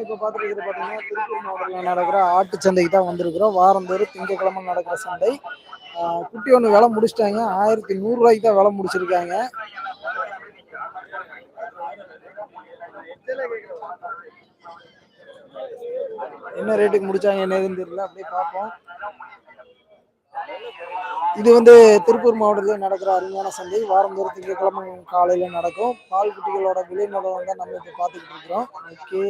இப்போ பார்த்துட்டு பார்த்தீங்கன்னா திருப்பூர் மாவட்டத்தில் நடக்கிற ஆட்டு சந்தைக்கு தான் வந்திருக்கிறோம். வாரந்தோறும் திங்கக்கிழமை நடக்கிற சந்தை. குட்டி ஒன்று விலை முடிச்சிட்டாங்க. ஆயிரத்தி நூறுரூவாய்க்கு தான் விலை முடிச்சிருக்காங்க. என்ன ரேட்டுக்கு முடிச்சாங்க என்ன ஏதுன்னு தெரியல. அப்படியே பார்ப்போம். இது வந்து திருப்பூர் மாவட்டத்தில் நடக்கிற அருமையான சந்தை. வாரந்தோறும் திங்கக்கிழமை காலையில் நடக்கும். பால் குட்டிகளோட விலை நிலவரம் தான் நம்ம இப்போ பார்த்துக்கிட்டு இருக்கிறோம். ஓகே.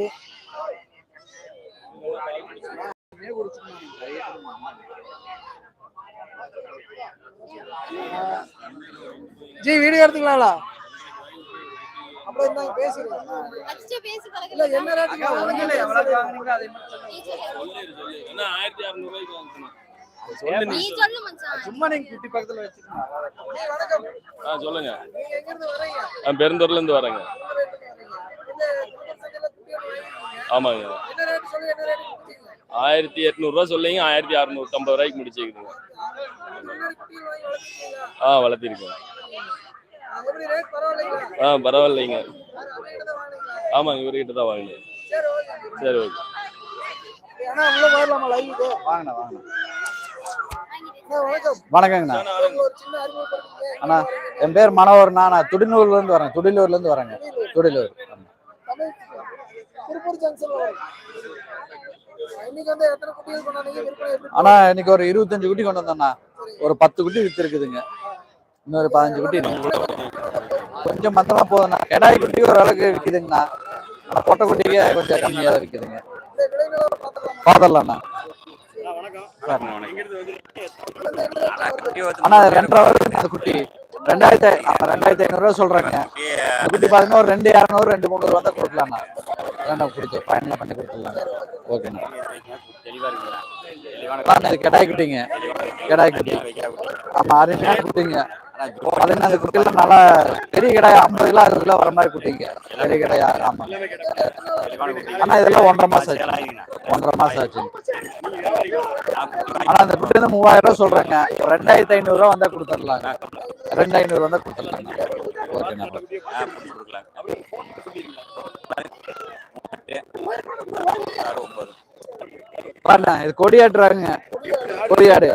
ஜி வீடியோ எடுத்துக்கலாம்ல அப்புறம் இருந்தாங்க பேசுறேன் இல்ல என்ன ரேட்டுக்கு என்ன ஆயிரத்தி அறுநூறுவாய்க்கு வாங்கிக்கணும் நீ சொல்லு. பக்கத்துல வச்சுக்கோங்க வணக்கம் ஆ சொல்லுங்க நீங்க எங்க இருந்து வரீங்க நான் பெருந்தூர்ல இருந்து வரேங்க என்ன ரேட்டுக்கு வரீங்க? இந்த திருப்பூர் சந்தையில குட்டி ஒண்ணு வாங்கிருக்கீங்க. ஆமாங்க. ஆயிரத்தி எட்நூறுவா சொல்லிங்க ஆயிரத்தி அறுநூத்தம்பது ரூபாய்க்கு முடிச்சுக்குதுங்க வாங்கி? ஆ வளர்த்திருக்கேன் ஆ, பரவாயில்லைங்க? ஆமாங்க இவர்கிட்ட தான் வாங்கினேன். சரி ஓகே வணக்கங்கண்ணா. அண்ணா என் பேர் மனோகர்ண்ணா நான் துடினூர்ல இருந்து வரேன் துடிலூர்ல இருந்து வரேங்க. துடிலூர். திருப்பூர் இன்னைக்கு வந்து எத்தனை குட்டிகள் பண்ணாங்க விற்பனை எப்படி அண்ணா இன்னைக்கு ஒரு இருபத்தஞ்சு குட்டி கொண்டு வந்தேண்ணா ஒரு பத்து குட்டி வித்துருக்குதுங்க. இன்னொரு பதினஞ்சு குட்டி. கொஞ்சம் மந்தமா போகுதுண்ணா கெடாய் குட்டி ஒரு அளவுக்கு விற்கிதுங்கண்ணா ஆனா பொட்டை குட்டிக்கு கொஞ்சம் கம்மியாக தான் விற்கிதுங்க அண்ணா அது ரெண்டரை அந்த குட்டி. ரெண்டாயிரத்தி ரெண்டாயிரத்தி ஐநூறுரூவா சொல்றாங்க. அந்த குட்டி பாத்தீங்கன்னா ஒரு ரெண்டு இரநூறு ரெண்டு முந்நூறு வந்தா கொடுக்கலாம்ண்ணா. வேண்டாம் கொடுத்து ஃபைனலாக பண்ணி கொடுத்துடலாம். ஓகேண்ணா. அண்ணா, இது கெடாய் குட்டிங்க. கெடாய் குட்டி. ஆமா அருமையான குட்டிங்க. அந்த குட்டிலாம் நல்லா பெரிய கடாய் ஐம்பது கிலோ அறுபது கிலோ வர மாதிரி குட்டிங்க. பெரிய கடாயா ஆமா. ஆனா இதெல்லாம் ஒன்றரை மாசம் ஆச்சு. ஒன்றரை மாசம் ஆச்சு. ஆனா அந்த குட்டி வந்து மூவாயிரம் ரூபாய் சொல்றாங்க. ஒரு ரெண்டாயிரத்தி ஐநூறு ரூபா வந்தா கொடுத்துடலாங்க. ரெண்டு ஐநூறு வந்தா கொடுத்துடலாங்க. ஓகேண்ணா. பாருண்ணா இது கொடியாட்டுறாங்க கொடியாடு.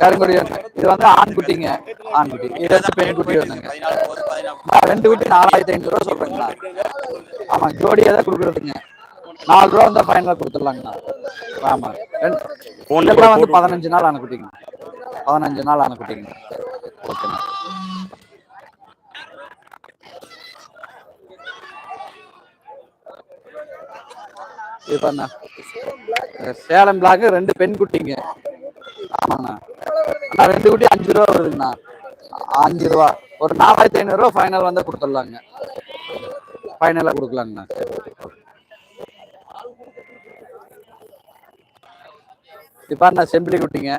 கருங்கொடியாடு இது வந்து ஆண் குட்டிங்க. ஆண் குட்டி. இது வந்து பெண் குட்டி வந்துங்க. ரெண்டு குட்டி நாலாயிரத்தி ஐநூறு ரூபா சொல்றீங்களா ஆமா ஜோடியா தான் கொடுக்குறதுங்க. நாலு ரூபா வந்தா ஃபைனலா கொடுத்துடலாங்கண்ணா. ஆமா ரெண்டு. வந்து பதினஞ்சு நாள் ஆன குட்டிங்க. பதினஞ்சு நாள் ஆன குட்டிங்க. ஓகேண்ணா. இது பண்ணா சேலம் பிளாக் ரெண்டு பெண் குட்டிங்க ஆமாண்ணா. அண்ணா ரெண்டு குட்டி அஞ்சு ரூபா வருதுங்கண்ணா. அஞ்சு ரூபா. ஒரு நாலாயிரத்தி ஐநூறுரூவா ஃபைனல் வந்தால் கொடுத்துடலாங்க. ஃபைனலாக கொடுக்கலாங்கண்ணா. இப்போ நான் செம்பிலி குட்டிங்க.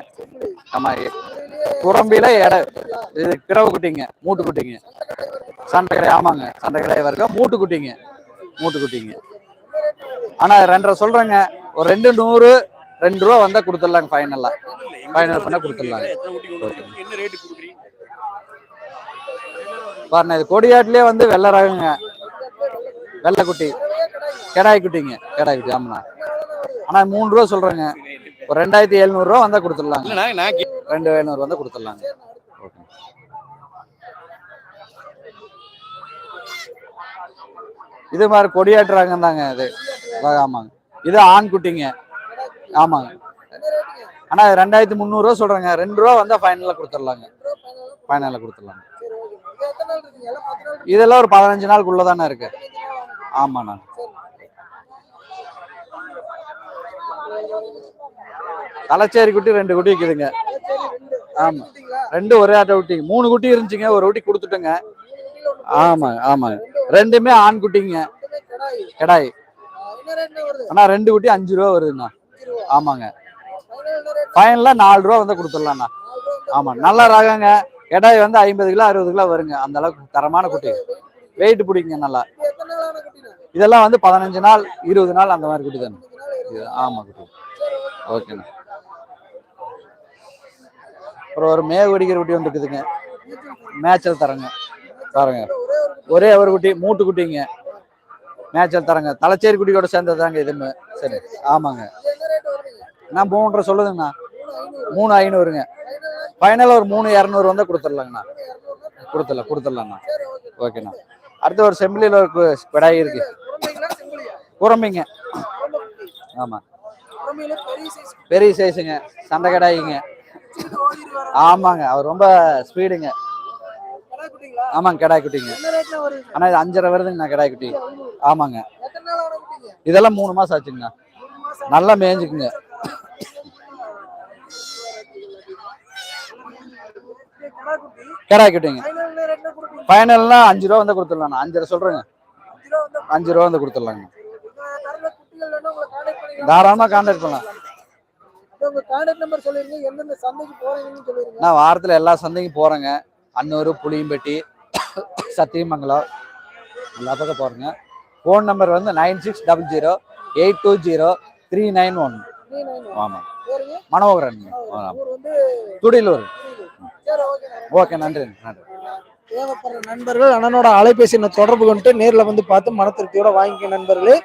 ஆமா குரம்பில எடை. இது பிறவு குட்டிங்க மூட்டு குட்டிங்க. சண்டை கடை ஆமாங்க. சண்டை கடை வரைக்கும் மூட்டு குட்டிங்க. மூட்டு குட்டிங்க. ஆனா ரெண்டரை சொல்றேங்க. ஒரு ரெண்டு நூறு ரெண்டு ரூபா வந்தா கொடுத்துடலாங்க ஃபைனலா ஃபைனல் பண்ணா கொடுத்துடலாங்க. பாருங்க இது கொடியாட்டுலயே வந்து வெள்ளை ரகங்க. வெள்ளை குட்டி. கெடாய் குட்டிங்க. கெடாய் குட்டி ஆமாண்ணா. ஆனா மூணு ரூபா சொல்றேங்க. ஒரு ரெண்டாயிரத்தி எழுநூறு ரூபா வந்தா கொடுத்துடலாங்க. ரெண்டு எழுநூறு வந்தா கொடுத்துடலாங்க. ஓகே இது மாதிரி கொடியாட்டுறாங்க தாங்க இது. ஆமாங்க. இது ஆண் குட்டிங்க. ஆமாங்க. ஆனா ரெண்டாயிரத்தி முந்நூறுரூவா சொல்றேங்க. ரெண்டு ரூபா வந்தா ஃபைனலாக கொடுத்துடலாங்க ஃபைனலாக கொடுத்துடலாங்க இதெல்லாம் ஒரு பதினஞ்சு நாளுக்குள்ள தானே இருக்கு. ஆமாண்ணா. தலைச்சேரி குட்டி ரெண்டு குட்டி இருக்குதுங்க ஆமா. ரெண்டு ஒரே ஆட்டை குட்டிங்க. மூணு குட்டி இருந்துச்சுங்க. ஒரு குட்டி கொடுத்துட்டோங்க. ஆமாங்க ஆமாங்க. ரெண்டுமே ஆண் குட்டிங்க. கடாய். அண்ணா ரெண்டு குட்டி அஞ்சு ரூபா வருதுண்ணா. ஆமாங்க. ஃபைனல் ஃபைனலாக நாலு ரூபா வந்து கொடுத்துடலாண்ணா. ஆமா நல்ல ராகங்க. கிடாய் வந்து ஐம்பது கிலோ அறுபது கிலோ வருங்க. அந்த அளவுக்கு தரமான குட்டி. வெயிட் பிடிக்குங்க நல்லா. இதெல்லாம் வந்து பதினஞ்சு நாள் இருபது நாள் அந்த மாதிரி குட்டி தானே. இது ஆமா குட்டி. ஓகேண்ணா. அப்புறம் ஒரு மேக குடிக்கிற குட்டி ஒன்று இருக்குதுங்க மேய்ச்சல் தரங்க. பாருங்க. ஒரே ஒரு குட்டி மூட்டு குட்டிங்க. மேய்ச்சல் தரங்க. தலைச்சேரி குட்டியோட சேர்ந்ததாங்க இதுமே. சரி ஆமாங்க. நான் மூன்றரை சொல்லுதுங்கண்ணா. மூணு ஐநூறுங்க. ஃபைனல் ஒரு மூணு இரநூறு வந்தால் கொடுத்துடலாங்கண்ணா. கொடுத்துடலாம் கொடுத்துடலாங்கண்ணா. ஓகேண்ணா. அடுத்து ஒரு செம்பிளியில் ஒரு விடாய் இருக்கு. குரம்பிங்க. ஆமாம் பெரிய சைஸுங்க சண்டை கடாயிங்க. ஆமாங்க. அவர் ரொம்ப ஸ்பீடுங்க ஆமாங்க கடாய் குட்டிங்க. ஆனால் இது அஞ்சரை வருதுங்கண்ணா கடாய் குட்டி. ஆமாங்க. இதெல்லாம் மூணு மாசம் ஆச்சுங்கண்ணா. நல்லா மேய்ஞ்சுக்குங்க கிடாய் குட்டிங்க ஃபைனல்னா அஞ்சு ரூபா வந்து கொடுத்துடலாண்ணா. அஞ்சரை சொல்றேங்க. அஞ்சு ரூபா வந்து கொடுத்துடலாங்க. தாராளமாக கான்டாக்ட் பண்ணலாம். நான் வாரத்தில் எல்லா சந்தைக்கும் போகிறேங்க அன்னூர் புளியம்பட்டி சத்தியமங்கலம். எல்லா பக்கம் போகிறேங்க ஃபோன் நம்பர் வந்து nine six double zero eight two zero three nine one ஆமாம் மனோகரன். துடிலூர். ஓகே நன்றி. நன்றி தேவைப்படுற நண்பர்கள் அண்ணனோட அலைபேசி தொடர்பு கொண்டு நேர்ல வந்து பார்த்து மன திருப்தியோட வாங்கிக்க நண்பர்களே.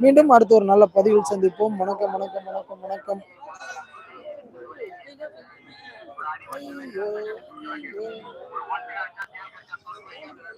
மீண்டும் அடுத்த ஒரு நல்ல பதிவில் சந்திப்போம். வணக்கம் வணக்கம் வணக்கம் வணக்கம். ஐயோ.